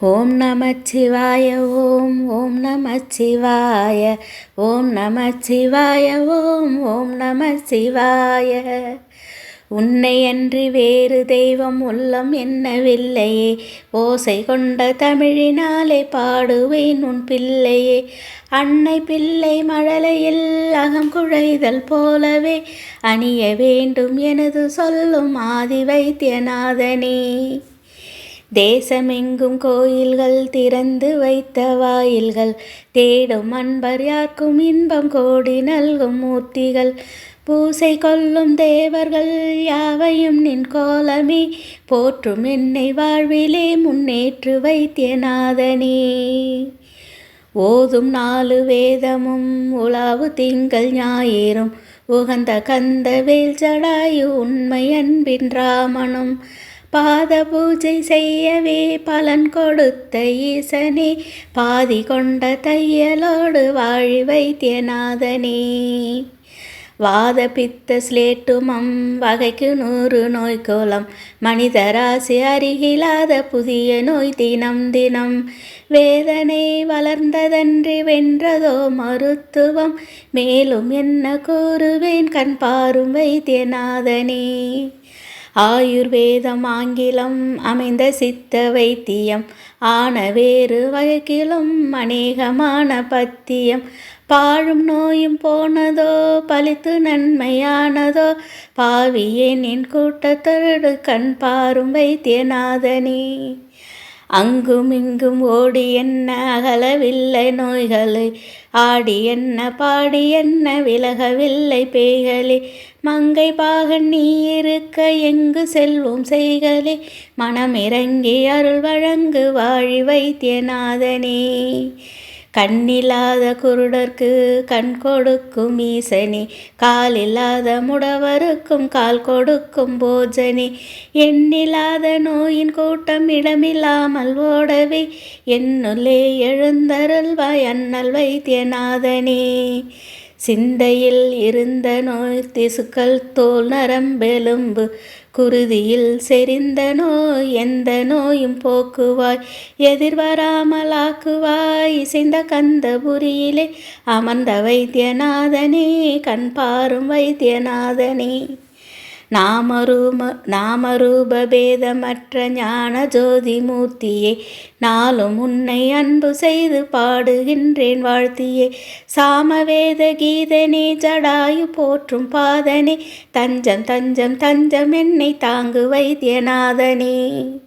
ஓம் நமச்சிவாய ஓம் ஓம் நமச்சிவாய ஓம் நமச்சிவாய ஓம் ஓம் நமச்சிவாய. உன்னை அன்றி வேறு தெய்வம் உள்ளம் என்னவில்லையே. ஓசை கொண்ட தமிழினாலே பாடுவேன் உன் பிள்ளையே. அன்னை பிள்ளை மழலையில் அகம் குழைதல் போலவே அணிய வேண்டும் எனது சொல்லும் ஆதி வைத்தியநாதனே தேசமெங்கும் கோயில்கள் திறந்து வைத்த வாயில்கள் தேடும் அன்பர் யாருக்கும் இன்பம் கோடி நல்கும் மூர்த்திகள். பூசை கொள்ளும் தேவர்கள் யாவையும் நின் கோலமே போற்றும் என்னை வாழ்விலே முன்னேற்று வைத்தியநாதனே. ஓதும் நாலு வேதமும் உலாவு திங்கள் ஞாயிறும் உகந்த கந்த வேல் ஜடாயு உண்மை அன்பின் ராமனும். பாத பூஜை செய்யவே பலன் கொடுத்த ஈசனே பாதி கொண்ட தையலோடு வாழி வைத்தியநாதனே. வாத பித்த ஸ்லேட்டுமம் வகைக்கு நூறு நோய் மனிதராசி அருகிலாத புதிய நோய் தினம் தினம். வேதனை வளர்ந்ததன்றி வென்றதோ மருத்துவம் மேலும் என்ன கூறுவேன் கண் பாரும் வைத்தியநாதனே. ஆயுர்வேதம் ஆங்கிலம் அமைந்த சித்த வைத்தியம் ஆன வேறு வகையிலும் அநேகமான பத்தியம். பாழும் நோயும் போனதோ பழித்து நன்மையானதோ பாவியேன் என் கூட்டத்தருடு கண் பாரும் வைத்தியநாதனே. அங்கும் இங்கும் ஓடி என்ன அகலவில்லை நோய்களை? ஆடி என்ன பாடி என்ன விலகவில்லை பேய்களே? மங்கை பாகன் நீ இருக்க எங்கு செல்வோம் செய்களே? மனம் இறங்கி அருள் வழங்கு வாழி வைத்தியநாதனே. கண்ணில்லாத குருடர்க்கு கண் கொடுக்கும் ஈசனே காலில்லாத முடவருக்கும் கால் கொடுக்கும் போஜனி. எண்ணில்லாத நோயின் கூட்டம் இடமில்லாமல் ஓடவே என்னுள்ளே எழுந்தருள்வாய் அண்ணல் வைத்தியநாதனே. சிந்தையில் இருந்த நோய் திசுக்கள் தோல் நரம்பெலும்பு குருதியில் செறிந்த நோய் எந்த நோயும் போக்குவாய். எதிர்வராமலாக்குவாய் இசைந்த கந்தபுரியிலே அமர்ந்த வைத்தியநாதனே கண் பாரும் வைத்தியநாதனே. நாமரூப நாமரூபபேதமற்ற ஞான ஜோதி மூர்த்தியே நாளும் உன்னை அன்பு செய்து பாடுகின்றேன் வாழ்த்தியே. சாமவேத கீதனே ஜடாயு போற்றும் பாதனே தஞ்சம் தஞ்சம் தஞ்சம் என்னை தாங்கு வைத்தியநாதனே.